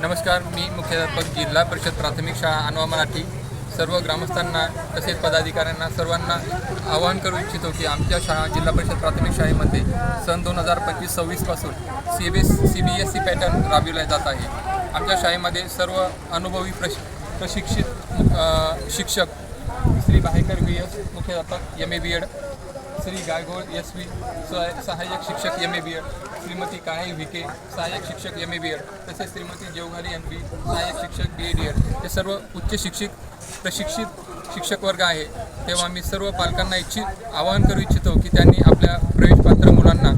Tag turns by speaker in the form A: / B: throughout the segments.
A: नमस्कार मी मुख्याध्यापक जिल्हा परिषद प्राथमिक शाळा अनवा मराठी. सर्व ग्रामस्थांना तसेच पदाधिकाऱ्यांना सर्वांना आवाहन करू इच्छितो की आमच्या शाळा जिल्हा परिषद प्राथमिक शाळेमध्ये सन दोन हजार पंचवीस सव्वीसपासून C B S C B S C pattern राबविला जात आहे. आमच्या शाळेमध्ये सर्व अनुभवी प्रश प्रशिक्षित शिक्षक श्री बाहेकर व्ही एस मुख्याध्यापक M A B Ed Shri Gaygol S V सहाय सहाय्यक शिक्षक M A B Ed Shrimati Kale V सहाय्यक शिक्षक एम ए बी एड तसेच श्रीमती जेवघारी एम बी सहाय्यक शिक्षक बी ए डी एड हे सर्व उच्च शिक्षित प्रशिक्षित शिक्षक वर्ग आहे. तेव्हा मी सर्व पालकांना इच्छित आवाहन करू इच्छितो की त्यांनी आपल्या प्रवेशपात्र मुलांना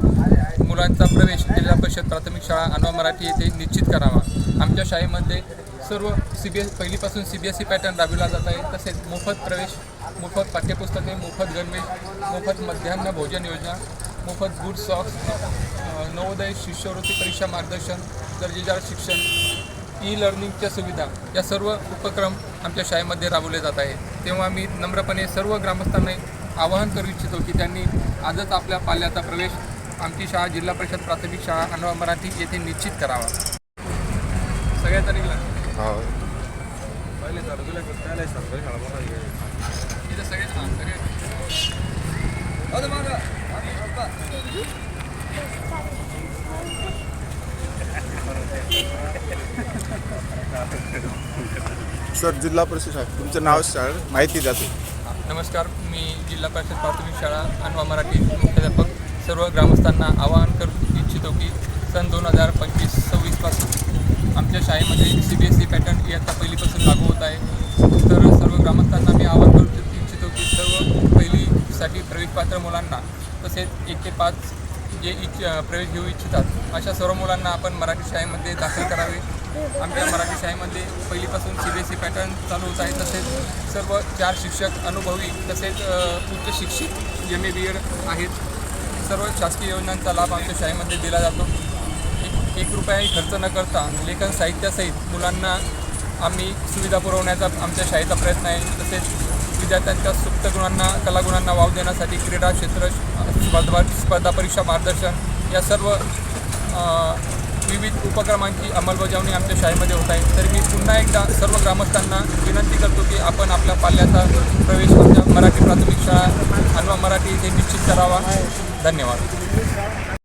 A: मुलांचा प्रवेश जिल्हा परिषद प्राथमिक शाळा अनवा मराठी येथे निश्चित करावा. आमच्या शाळेमध्ये सर्व C B S पहिलीपासून C B S E pattern राबविला जात आहे. तसेच मोफत प्रवेश मोफत पाठ्यपुस्तके मोफत गणवेश मोफत मध्यान्ह भोजन योजना मोफत गुड सॉक्स नवोदय शिष्यवृत्ती परीक्षा मार्गदर्शन दर्जेदार शिक्षण ई लर्निंगच्या सुविधा या सर्व उपक्रम आमच्या शाळेमध्ये राबवले जात आहे तेव्हा मी नम्रपणे सर्व ग्रामस्थांना आवाहन करू इच्छितो की त्यांनी आजच आपल्या पाल्याचा प्रवेश आमची शाळा जिल्हा परिषद प्राथमिक शाळा अनवा मराठी येथे निश्चित करावा. सगळ्या तरी
B: हो.
C: पहिले
B: सर जिल्हा परिषद शाळा. तुमचं नाव शाळा माहिती द्या तुम्ही.
A: नमस्कार मी जिल्हा परिषद प्राथमिक शाळा अनवा मराठी मुख्याध्यापक. सर्व ग्रामस्थांना आवाहन करू इच्छितो की सन दोन हजार पंचवीस सव्वीसपासून आमच्या शाळेमध्ये C B S E pattern इयत्ता पहिलीपासून लागू होत आहे. तर सर्व ग्रामस्थांना मी आवाहन करू इच्छितो की सर्व पहिलीसाठी प्रवेशपात्र मुलांना तसेच एक ते पाच जे इच्छ प्रवेश घेऊ इच्छितात अशा सर्व मुलांना आपण मराठी शाळेमध्ये दाखल करावे. आमच्या मराठी शाळेमध्ये पहिलीपासून C B S E pattern चालू होत आहे. तसेच सर्व चार शिक्षक अनुभवी तसेच उच्च शिक्षित एम ए बी एड आहेत. सर्व शासकीय योजनांचा लाभ आमच्या शाळेमध्ये दिला जातो. एक रुपयाही खर्च न करता लेखन साहित्यासहित मुलांना आम्ही सुविधा पुरवण्याचा आमच्या शाळेचा प्रयत्न आहे. तसेच विद्यार्थ्यांच्या सुप्त गुणांना कलागुणांना वाव देण्यासाठी क्रीडा क्षेत्र स्पर्धा स्पर्धा परीक्षा मार्गदर्शन या सर्व विविध उपक्रमांची अंमलबजावणी आमच्या शाळेमध्ये होत आहे. तर मी पुन्हा एकदा सर्व ग्रामस्थांना विनंती करतो की आपण आपल्या पाल्याचा प्रवेश आमच्या मराठी प्राथमिक शाळा अनवा मराठी इथे निश्चित करावा. धन्यवाद.